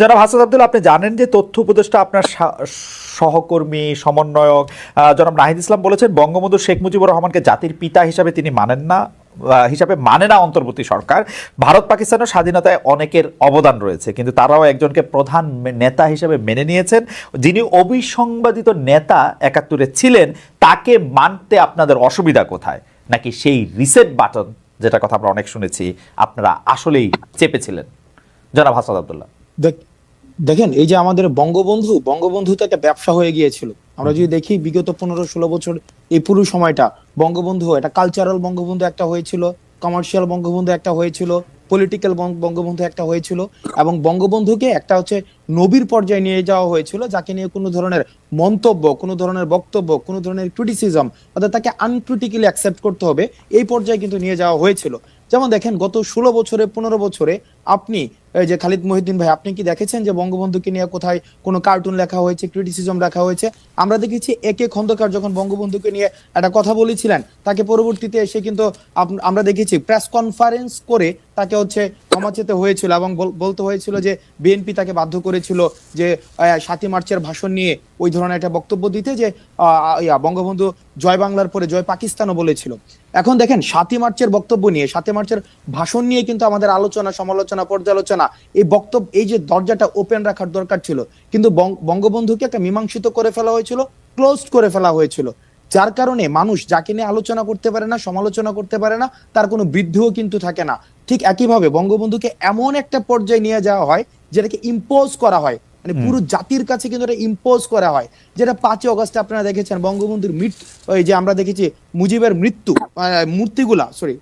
জনাব হাসান আব্দুল, আপনি জানেন যে তথ্য উপদেষ্টা আপনার সহকর্মী, সমন্বয়ক জনাব নাহিদ ইসলাম বলেছেন, বঙ্গবন্ধু শেখ মুজিবুর রহমানকে জাতির পিতা হিসাবে তিনি মানেন না হিসাবে মানে না অন্তর্বর্তী সরকার। ভারত পাকিস্তানের স্বাধীনতায় অনেকের অবদান রয়েছে, কিন্তু তারাও একজনকে প্রধান নেতা হিসেবে মেনে নিয়েছেন। যিনি অবিসংবাদিত নেতা একাত্তরে ছিলেন, তাকে মানতে আপনাদের অসুবিধা কোথায়? নাকি সেই রিসেট বাটন যেটা কথা আমরা অনেক শুনেছি, আপনারা আসলেই চেপেছিলেন? জনাব হাসান আব্দুল্লাহ। দেখেন, এই যে আমাদের বঙ্গবন্ধু বঙ্গবন্ধু তো একটা ব্যবসা হয়ে গিয়েছিল। আমরা যদি দেখি বিগত পনেরো ষোলো বছর এই পুরো সময়টা, বঙ্গবন্ধু একটা কালচারাল বঙ্গবন্ধু একটা হয়েছিল কমার্শিয়াল বঙ্গবন্ধু একটা হয়েছিল পলিটিক্যাল বঙ্গবন্ধু একটা হয়েছিল, এবং বঙ্গবন্ধুকে একটা হচ্ছে নবীর পর্যায়ে নিয়ে যাওয়া হয়েছিল, যাকে নিয়ে কোনো ধরনের মন্তব্য, কোনো ধরনের বক্তব্য, কোনো ধরনের ক্রিটিসিজম অর্থাৎ তাকে আনক্রিটিক্যালি অ্যাকসেপ্ট করতে হবে, এই পর্যায়ে কিন্তু নিয়ে যাওয়া হয়েছিল। যেমন দেখেন, গত ষোলো বছরে, পনেরো বছরে আপনি যে খালিদ মহিউদ্দিন ভাই, আপনি কি দেখেছেন যে বঙ্গবন্ধুকে নিয়ে কোথায় কোনো কার্টুন লেখা হয়েছে ক্রিটিসিজম লেখা হয়েছে? আমরা দেখেছি একে খন্দকার যখন বঙ্গবন্ধুকে নিয়ে একটা কথা বলেছিলেন, তাকে পরবর্তীতে এসে কিন্তু আমরা দেখেছি প্রেস কনফারেন্স করে তাকে হচ্ছে ক্ষমা চেতে হয়েছিল এবং বল- বলতে হয়েছিল যে বিএনপি তাকে বাধ্য করেছিল যে সাতই মার্চের ভাষণ নিয়ে ওই ধরনের একটা বক্তব্য দিতে যে বঙ্গবন্ধু জয় বাংলার পরে জয় পাকিস্তানও বলেছিল। এখন দেখেন, সাতই মার্চের বক্তব্য নিয়ে, সাতই মার্চের ভাষণ নিয়ে কিন্তু আমাদের আলোচনা, সমালোচনা, পর্যালোচনা, এই বক্তব্য, এই যে দরজাটা ওপেন রাখার দরকার ছিল, কিন্তু বঙ্গবন্ধুকে একটা মীমাংসিত করে ফেলা হয়েছিল ক্লোজ করে ফেলা হয়েছিল। যার কারণে মানুষ যাকে নিয়ে আলোচনা করতে পারে না, সমালোচনা করতে পারে না, তার কোনো বৃদ্ধিও কিন্তু থাকে না। ঠিক একইভাবে বঙ্গবন্ধুকে এমন একটা পর্যায়ে নিয়ে যাওয়া হয়, যেটাকে ইম্পোজ করা হয়। মানে পুরো জাতির কাছে কিন্তু এটা ইম্পোজ করা হয়। যেটা পাঁচই অগস্টে আপনারা দেখেছেন বঙ্গবন্ধুর মৃত্যু ওই যে আমরা দেখেছি মুজিবের মৃত্যু মূর্তিগুলা সরি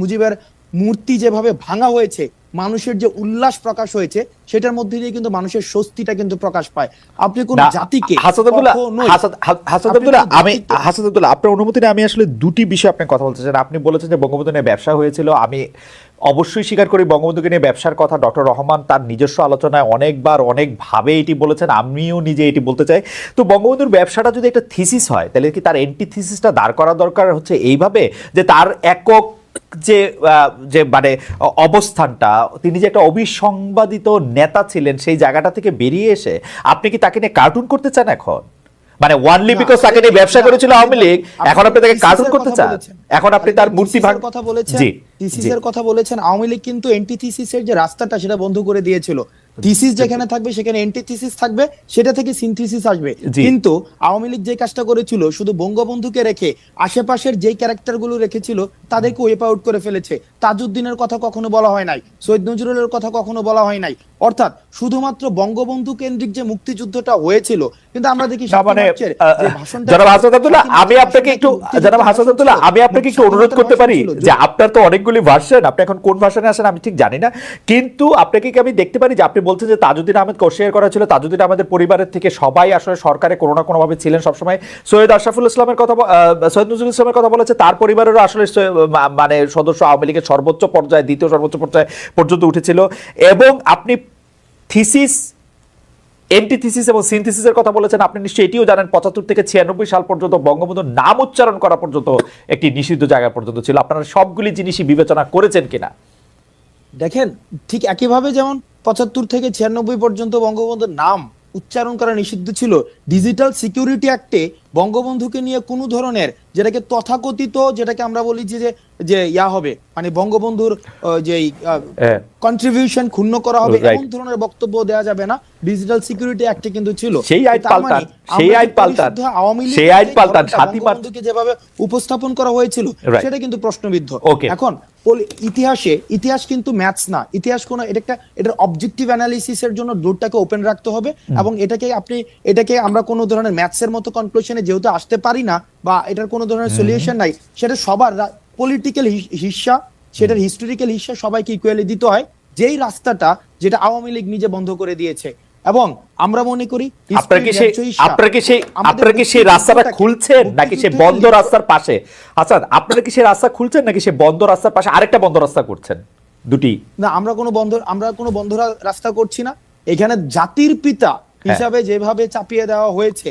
মুজিবের মূর্তি যেভাবে ভাঙা হয়েছে মানুষের যে উল্লাস প্রকাশ হয়েছে সেটার মধ্যে দিয়ে কিন্তু মানুষের স্বস্তিটা কিন্তু প্রকাশ পায়। আপনি কোন জাতিকে আমি আব্দুল্লাহ আপনার অনুমতি আমি আসলে দুটি বিষয়ে আপনি কথা বলতে চান আপনি বলেছেন যে বঙ্গবন্ধু নিয়ে ব্যবসা হয়েছিল আমি অবশ্যই স্বীকার করি বঙ্গবন্ধুকে নিয়ে ব্যবসার কথা ডক্টর রহমান তার নিজস্ব আলোচনায় অনেকবার, অনেকভাবে এটি বলেছেন, আমিও নিজে এটি বলতে চাই। তো বঙ্গবন্ধুর ব্যবসাটা যদি একটা থিসিস হয়, তাহলে কি তার এন্টি থিসিসটা দাঁড় করা দরকার হচ্ছে এইভাবে? যে তার একক যে যে মানে অবস্থানটা, তিনি যে একটা অবিসংবাদিত নেতা ছিলেন সেই জায়গাটা থেকে বেরিয়ে এসে, আপনি কি তাকে নিয়ে কার্টুন করতে চান এখন? মানে ওয়ানলি বিকজ তাকে নিয়ে ব্যবসা করেছিল আওয়ামী লীগ এখন আপনি তাকে এর করতে চান। এখন আপনি তার মূর্তি এর কথা বলেছেন। জি থিসিস কথা বলেছেন আওয়ামী লীগ কিন্তু এন্টিথিসিসের যে রাস্তাটা সেটা বন্ধ করে দিয়েছিল। থিসিস যেখানে থাকবে সেখানে এন্টিথিসিস থাকবে সেটা থেকে সিনথিসিস আসবে। কিন্তু আওয়ামী লীগ যে কাজটা করেছিল শুধু বঙ্গবন্ধুকে রেখে আশেপাশের যেই ক্যারেক্টারগুলো রেখেছিল তাদেরকে ওয়েপ আউট করে ফেলেছে। তাজউদ্দিনের কথা কখনো বলা হয় নাই সৈয়দ নজরুলের কথা কখনো বলা হয় নাই। অর্থাৎ শুধুমাত্র বঙ্গবন্ধু কেন্দ্রিক যে মুক্তিযুদ্ধটা হয়েছিল কিন্তু আমরা দেখি মানে আমি আপনাকে একটু জনাব। আমি আপনাকে একটু অনুরোধ করতে পারি যে আপনার তো অনেকগুলি ভার্সন আপনি এখন কোন ভার্সনে আসেন আমি ঠিক জানি না কিন্তু আপনাকে কি আমি দেখতে পারি যে আপনি বলছেন যে তাজউদ্দিন আহমেদ কোশেয়ার করা ছিল তাজউদ্দিন আমাদের পরিবারের থেকে সবাই আসলে সরকারে কোনো না কোনোভাবে ছিলেন সবসময় সৈয়দ আশরাফুল ইসলামের কথা সৈয়দ নজরুল ইসলামের কথা বলেছে তার পরিবারেরও আসলে মানে সদস্য আওয়ামী লীগের সর্বোচ্চ পর্যায়ে দ্বিতীয় সর্বোচ্চ পর্যায়ে পর্যন্ত উঠেছিল এবং আপনি থিসিস এন্টিথিসিস এবং সিনথিসিসের কথা বলেছেন। আপনি নিশ্চয়ই এটিও জানেন, পঁচাত্তর থেকে ছিয়ানব্বই সাল পর্যন্ত বঙ্গবন্ধুর নাম উচ্চারণ করা পর্যন্ত একটি নিষিদ্ধ জায়গা পর্যন্ত ছিল। আপনারা সবগুলি জিনিসই বিবেচনা করেছেন কিনা? দেখেন, ঠিক একইভাবে যেমন পঁচাত্তর থেকে ছিয়ানব্বই পর্যন্ত বঙ্গবন্ধুর নাম উচ্চারণ করা নিষিদ্ধ ছিল, ডিজিটাল সিকিউরিটি অ্যাক্টে বঙ্গবন্ধুকে নিয়ে কোনো ধরনের যেটাকে তথাকথিত যেটাকে আমরা বলি যে যে ইয়া হবে মানে বঙ্গবন্ধুর যে হ্যাঁ। কন্ট্রিবিউশন ক্ষুণ্ণ করা হবে এমন ধরনের বক্তব্য দেওয়া যাবে না। ডিজিটাল সিকিউরিটি অ্যাক্টে কিন্তু ছিল। সেই আইন মানে পাল্টান, সেই আইন পাল্টান, আওয়ামী লীগ সেই আইন পাল্টান, মার্চ- বঙ্গবন্ধুকে যেভাবে উপস্থাপন করা হয়েছিল সেটা কিন্তু প্রশ্নবিদ্ধ। এখন ইতিহাসে ইতিহাস কিন্তু ম্যাথস না। ইতিহাস কোন এটা একটা এটার অবজেক্টিভ অ্যানালিসিসের জন্য ডোরটাকে ওপেন রাখতে হবে এবং এটাকে আপনি এটাকে আমরা কোনো ধরনের ম্যাথসের মতো কনক্লুশনে যেহেতু আসতে পারি না বা এটার কোনো ধরনের সলিউশন নাই সেটা সবার পলিটিক্যাল হিস্সা সেটার হিস্টোরিক্যাল হিস্সা সবাইকে ইকুয়ালি দিতে হয়। যেই রাস্তাটা যেটা আওয়ামী লীগ নিজে বন্ধ করে দিয়েছে। এবং আমরা মনে করি আপনারা কি সেই আপনারা কি সেই রাস্তাটা খুলছেন নাকি মুক্তিযুদ্ধের বন্ধ রাস্তার পাশে? আচ্ছা আপনারা কি সেই রাস্তা খুলছেন নাকি সেই বন্ধ রাস্তার পাশে আরেকটা বন্ধ রাস্তা করছেন? দুটি। না আমরা কোনো বন্ধ আমরা কোনো বন্ধ রাস্তা করছি না। এখানে জাতির পিতা হ্যাঁ। হিসাবে যেভাবে চাপিয়ে দেওয়া হয়েছে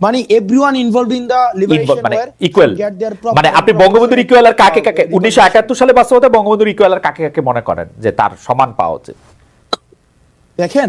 মানে everyone involve in the liberation মানে ইকুয়াল মানে আপনি বঙ্গবন্ধুর ইকুয়াল আর কাকে কাকে উনিশশো একাত্তর সালে বাস্তবতা বঙ্গবন্ধুর ইকুয়াল আর কাকে কাকে মনে করেন যে তার সমান পাওয়া উচিত? দেখেন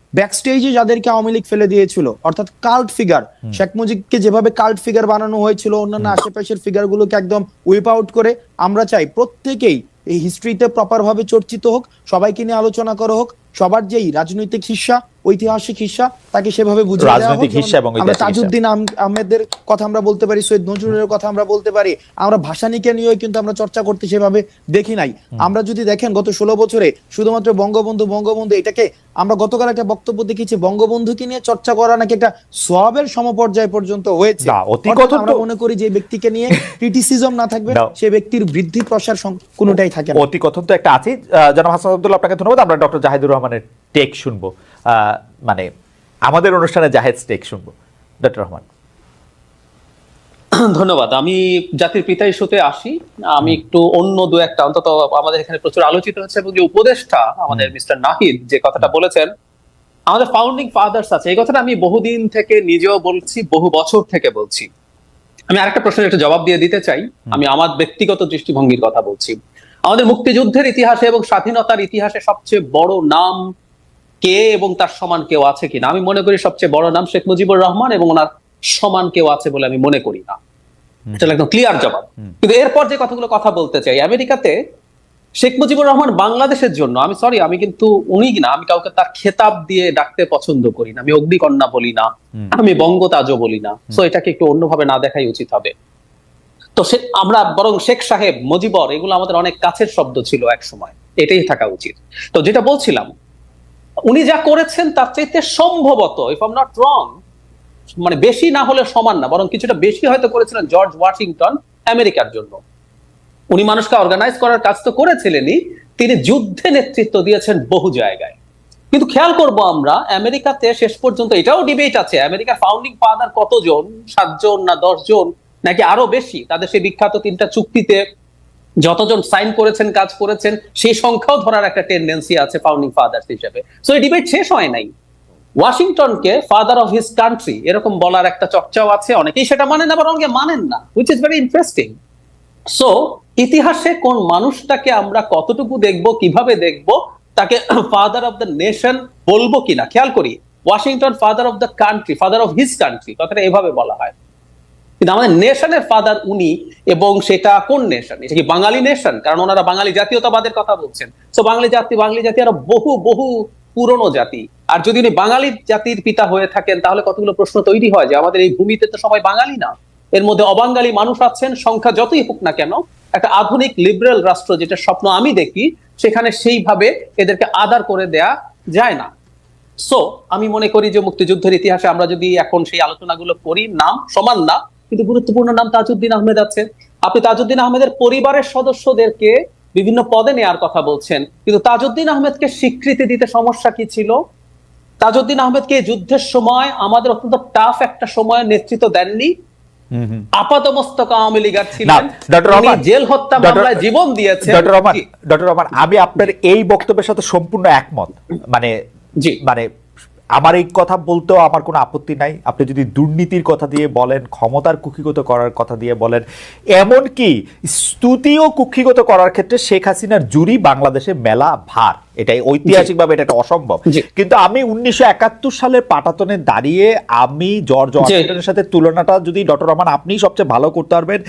ব্যাক স্টেজে যাদেরকে আওয়ামী লীগ ফেলে দিয়েছিল অর্থাৎ কাল্ট ফিগার শেখ মুজিবকে যেভাবে কাল্ট ফিগার বানানো হয়েছিল অন্যান্য আশেপাশের ফিগার গুলোকে একদম উইপ আউট করে আমরা চাই প্রত্যেকেই এই হিস্ট্রিতে প্রপার ভাবে চর্চিত হোক সবাইকে নিয়ে আলোচনা করা হোক সবার যেই রাজনৈতিক হিস্সা ঐতিহাসিক হিস্সা তাকে সেভাবে হোক রাজনৈতিক হিস্সা এবং। তাজউদ্দিন আহমেদের কথা আমরা বলতে পারি সৈয়দ নজরুলের কথা আমরা বলতে পারি। আমরা ভাষানিকে নিয়েও কিন্তু আমরা চর্চা করতে সেভাবে দেখি নাই। আমরা যদি দেখেন গত ষোলো বছরে শুধুমাত্র বঙ্গবন্ধু বঙ্গবন্ধু এটাকে আমরা গতকাল একটা বক্তব্য দেখেছি বঙ্গবন্ধুকে নিয়ে চর্চা করা নাকি একটা সবের সমপর্যায় পর্যন্ত হয়েছে। আমরা মনে করি যে ব্যক্তিকে নিয়ে ক্রিটিসিজম না থাকবে। সে ব্যক্তির বৃদ্ধি প্রসার কোনোটাই থাকে না। অতি কথন তো একটা আছে জনাব হাসান আব্দুল্লাহ আপনাকে ধন্যবাদ। আমরা ডক্টর জাহিদুর রহমানের টেক শুনব। মানে আমাদের অনুষ্ঠানে জাহেদ টেক শুনব। ডক্টর রহমান। ধন্যবাদ। আমি জাতির পিতা ইস্যুতে আসি। আমি একটু অন্য দু একটা অন্তত আমাদের এখানে প্রচুর আলোচিত হচ্ছে এবং যে উপদেষ্টা আমাদের মিস্টার নাহিদ যে কথাটা বলেছেন আমাদের ফাউন্ডিং ফাদার্স আছে। এই কথাটা আমি বহুদিন থেকে নিজেও বলছি বহু বছর থেকে বলছি। আমি আরেকটা প্রশ্নের একটা জবাব দিয়ে দিতে চাই। আমি আমার ব্যক্তিগত দৃষ্টিভঙ্গির কথা বলছি। আমাদের মুক্তিযুদ্ধের ইতিহাসে এবং স্বাধীনতার ইতিহাসে সবচেয়ে বড় নাম কে এবং তার সমান কেউ আছে কিনা? আমি মনে করি সবচেয়ে বড় নাম শেখ মুজিবুর রহমান এবং ওনার সমান কেউ আছে বলে আমি মনে করি না। এটা একদম ক্লিয়ার জবাব। কিন্তু এরপর যে কথাগুলো কথা বলতে চাই আমেরিকাতে শেখ মুজিবুর রহমান বাংলাদেশের জন্য আমি সরি আমি কিন্তু উনি না আমি কাউকে তার খেতাব দিয়ে ডাকতে পছন্দ করি না। আমি অগ্নিকন্যা বলি না আমি বঙ্গতাজও বলি না। সো এটাকে একটু অন্যভাবে না দেখাই উচিত হবে। তো সে আমরা বরং শেখ সাহেব মুজিবর এগুলো আমাদের অনেক কাছের শব্দ ছিল এক সময় এটাই থাকা উচিত। তো যেটা বলছিলাম উনি যা করেছেন তার চাইতে সম্ভবত ইফ আম নট রং মানে বেশি না হলে সমান না, বরং কিছুটা বেশি হয়তো করেছিলেন জর্জ ওয়াশিংটন আমেরিকার জন্য। উনি মানুষকে অর্গানাইজ করার কাজ তো করেছিলেনই, তিনি যুদ্ধে নেতৃত্ব দিয়েছেন বহু জায়গায়। কিন্তু খেয়াল করব আমরা, আমেরিকাতে শেষ পর্যন্ত এটাও ডিবেট আছে, আমেরিকার ফাউন্ডিং ফাদার কতজন? সাতজন না দশজন? নাকি আরও বেশি? তাদের সেই বিখ্যাত তিনটা চুক্তিতে যতজন সাইন করেছেন, কাজ করেছেন, সেই সংখ্যাও ধরার একটা টেন্ডেন্সি আছে ফাউন্ডিং ফাদার্স হিসেবে। সো এই ডিবেট শেষ হয় নাই। ওয়াশিংটনকে ফাদার অফ হিজ কান্ট্রি এরকম বলার একটা চর্চাও আছে। অনেকেই সেটা মানেন আবার অনেকে মানেন না which is very interesting so ইতিহাসে কোন মানুষটাকে আমরা কতটুকু দেখব, কীভাবে দেখব, তাকে ফাদার অফ দ্য নেশন বলব কিনা, খেয়াল করি। Washington father of the country father of his country কথাটা এভাবে বলা হয়। কিন্তু আমাদের নেশনের ফাদার উনি এবং সেটা কোন নেশন? এটা কি বাঙালি নেশন? কারণ ওনারা বাঙালি জাতীয়তাবাদের কথা বলছেন। তো বাঙালি জাতি বাঙালি জাতি আরও বহু বহু পুরনো জাতি। আর যদি উনি বাঙালি জাতির পিতা হয়ে থাকেন, তাহলে কতগুলো প্রশ্ন তৈরি হয় যে আমাদের এই ভূমিতে তো সবাই বাঙালি না। এর মধ্যে অবাঙালি মানুষ আছেন, সংখ্যা যতই হোক না কেন, একটা আধুনিক লিবারেল রাষ্ট্র যেটা স্বপ্ন আমি দেখি, সেখানে সেইভাবে এদেরকে আদার করে দেয়া যায় না। সো আমি মনে করি যে মুক্তিযুদ্ধের ইতিহাসে আমরা যদি এখন সেই আলোচনাগুলো করি, নাম সমান না কিন্তু গুরুত্বপূর্ণ নাম তাজউদ্দিন আহমেদ আছে। আপনি তাজউদ্দিন আহমেদের পরিবারের সদস্যদেরকে বিভিন্ন পদে নেয়ার কথা বলছেন। কিন্তু তাজউদ্দিন আহমেদকে স্বীকৃতি দিতে সমস্যা কি ছিল? তাজউদ্দিন আহমেদকে যুদ্ধের সময় আমাদের অত্যন্ত টাফ একটা সময় নেতৃত্ব দেননি। জেল হত্যা মামলায় জীবন ডক্টর রহমান আমি আপনার এই বক্তব্যের সাথে সম্পূর্ণ একমত। মানে মানে আমার এই কথা বলতেও আমার কোনো আপত্তি নাই। আপনি যদি দুর্নীতির কথা দিয়ে বলেন, ক্ষমতার কুক্ষিগত করার কথা দিয়ে বলেন, এমনকি স্তুতিও কুক্ষিগত করার ক্ষেত্রে শেখ হাসিনার জুরি বাংলাদেশে মেলা ভার। এটাই ঐতিহাসিকভাবে এটা একটা অসম্ভব। কিন্তু আমি উনিশশো একাত্তর সালের পাটাতনে দাঁড়িয়ে আমি জর্জ ওয়াশিংটনের সাথে তুলনাটা যদি ডক্টর রহমান আপনি সবচেয়ে ভালো করতে পারবেন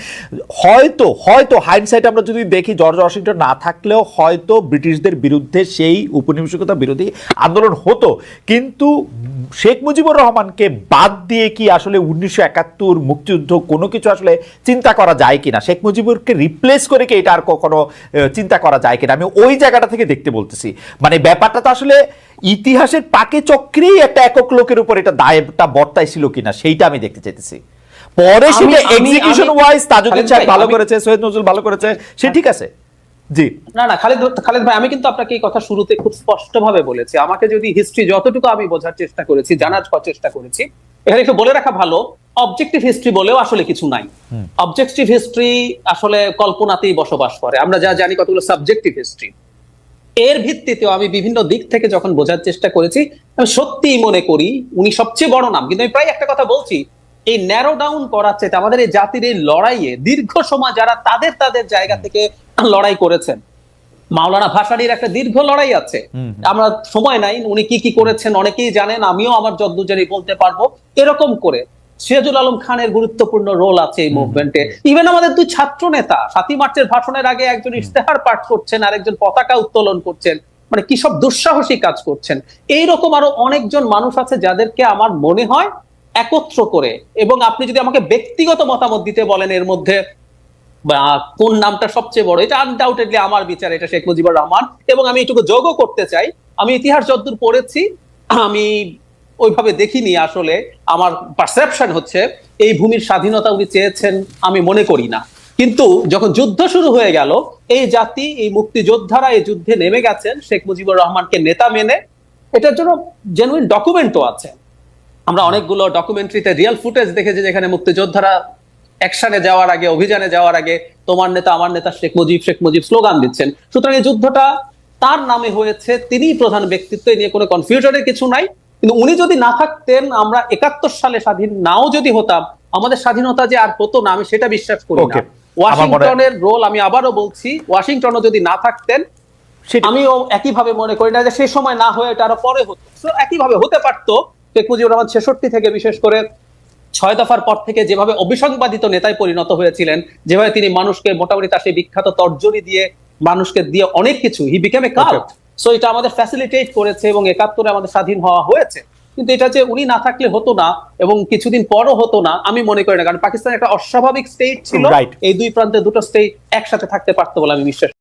হয়তো হয়তো হাইন্ডসাইট আমরা যদি দেখি জর্জ ওয়াশিংটন না থাকলেও হয়তো ব্রিটিশদের বিরুদ্ধে সেই উপনিবেশিকতা বিরোধী আন্দোলন হতো। কিন্তু শেখ মুজিবুর রহমানকে বাদ দিয়ে কি আসলে উনিশশো একাত্তর মুক্তিযুদ্ধ কোনো কিছু আসলে চিন্তা করা যায় কিনা? শেখ মুজিবুরকে রিপ্লেস করে কি এটা আর কখনো চিন্তা করা যায় কিনা? আমি ওই জায়গাটা থেকে দেখতে বলতেছি। মানে ব্যাপারটা তো আসলে ইতিহাসের পাকে চক্রেই একটা একক লোকের উপর এটা দায়টা বর্তাইছিল কিনা সেইটা আমি দেখতে চাইতেছি। পরে সেটা এক্সিকিউশন ওয়াইজ তাজুদ্দিন সাহেব ভালো করেছে সৈয়দ নজরুল ভালো করেছে সে ঠিক আছে। জি। না না খালেদ খালেদ ভাই আমি কিন্তু আপনাকে এই কথা শুরুতে খুব স্পষ্ট ভাবে বলেছি। আমাকে যদি হিস্ট্রি যতটুকু আমি বোঝার চেষ্টা করেছি জানার চেষ্টা করেছি এখানে একটু বলে রাখা ভালো অবজেক্টিভ হিস্ট্রি বলেও আসলে কিছু নাই। অবজেক্টিভ হিস্ট্রি আসলে কল্পনাতেই বসবাস করে। আমরা যা জানি কতগুলো সাবজেক্টিভ হিস্ট্রি এর ভিত্তিতেও আমি বিভিন্ন দিক থেকে যখন বোঝার চেষ্টা করেছি আমি সত্যিই মনে করি উনি সবচেয়ে বড় নাম। কিন্তু আমি প্রায় একটা কথা বলছি এই ন্যারো ডাউন করার চাইতে আমাদের এই জাতির এই লড়াইয়ে দীর্ঘ সময় যারা তাদের তাদের জায়গা থেকে লড়াই করেছেন। মাওলানা ভাসানির একটা দীর্ঘ লড়াই আছে। আমরা সময় নাই উনি কি কি করেছেন অনেকেই জানেন আমিও আমার যদ্দূর জানি বলতে পারব। এরকম করে সিরাজুল আলম খানের গুরুত্বপূর্ণ রোল আছে এই মুভমেন্টে ইভেন আমাদের দুই ছাত্র নেতা সাতই মার্চের ভাষণের আগে একজন ইশতেহার পাঠ করছেন আর একজন পতাকা উত্তোলন করছেন। মানে কি সব দুঃসাহসী কাজ করছেন। এইরকম আরও অনেকজন মানুষ আছে যাদেরকে আমার মনে হয় একত্র করে। এবং আপনি যদি আমাকে ব্যক্তিগত মতামত দিতে বলেন এর মধ্যে কোন নামটা সবচেয়ে বড় এটা আনডাউটেডলি আমার বিচার এটা শেখ মুজিবুর রহমান। এবং আমি এটুকু যোগও করতে চাই। আমি ইতিহাস যতদূর পড়েছি আমি ওইভাবে দেখিনি আসলে। আমার পারসেপশন হচ্ছে, এই ভূমির স্বাধীনতা উনি চেয়েছেন আমি মনে করি না। কিন্তু যখন যুদ্ধ শুরু হয়ে গেল, এই জাতি, এই মুক্তিযোদ্ধারা এই যুদ্ধে নেমে গেছেন, শেখ মুজিবুর রহমানকে নেতা মেনে। এটার জন্য জেনুইন ডকুমেন্টও আছে। আমরা অনেকগুলো ডকুমেন্টারিতে রিয়েল ফুটেজ দেখেছি যেখানে মুক্তিযোদ্ধারা অ্যাকশনে যাওয়ার আগে, অভিযানে যাওয়ার আগে, তোমার নেতা, আমার নেতা, শেখ মুজিব শেখ মুজিব স্লোগান দিচ্ছেন। সুতরাং এই যুদ্ধটা তার নামে হয়েছে, তিনিই প্রধান ব্যক্তিত্ব নিয়ে কোনো কনফিউশনের কিছু নাই। কিন্তু উনি যদি না থাকতেন আমরা একাত্তর সালে স্বাধীন নাও যদি হতাম আমাদের স্বাধীনতা যে আর হতো না আমি সেটা বিশ্বাস করি না। ওয়াশিংটনের রোল আমি আবারও বলছি ওয়াশিংটনও যদি না থাকতেন আমিও একইভাবে মনে করি না যে সেই সময় না হয়ে এটা আরও পরে হতো। একইভাবে হতে পারতো শেখ মুজিবুর রহমান ছেষট্টি থেকে বিশেষ করে ছয় দফার পর থেকে যেভাবে অবিসংবাদিত নেতায় পরিণত হয়েছিলেন যেভাবে তিনি মানুষকে মোটামুটি তার সেই বিখ্যাত তর্জনী দিয়ে মানুষকে দিয়ে অনেক কিছু he became a cult so এটা আমাদের ফ্যাসিলিটেট করেছে এবং একাত্তরে আমাদের স্বাধীন হওয়া হয়েছে। কিন্তু এটা যে উনি না থাকলে হতো না এবং কিছুদিন পরও হতো না আমি মনে করি না। কারণ পাকিস্তান একটা অস্বাভাবিক স্টেট ছিল. এই দুই প্রান্তে দুটো স্টেট একসাথে থাকতে পারতো বলে আমি বিশ্বাস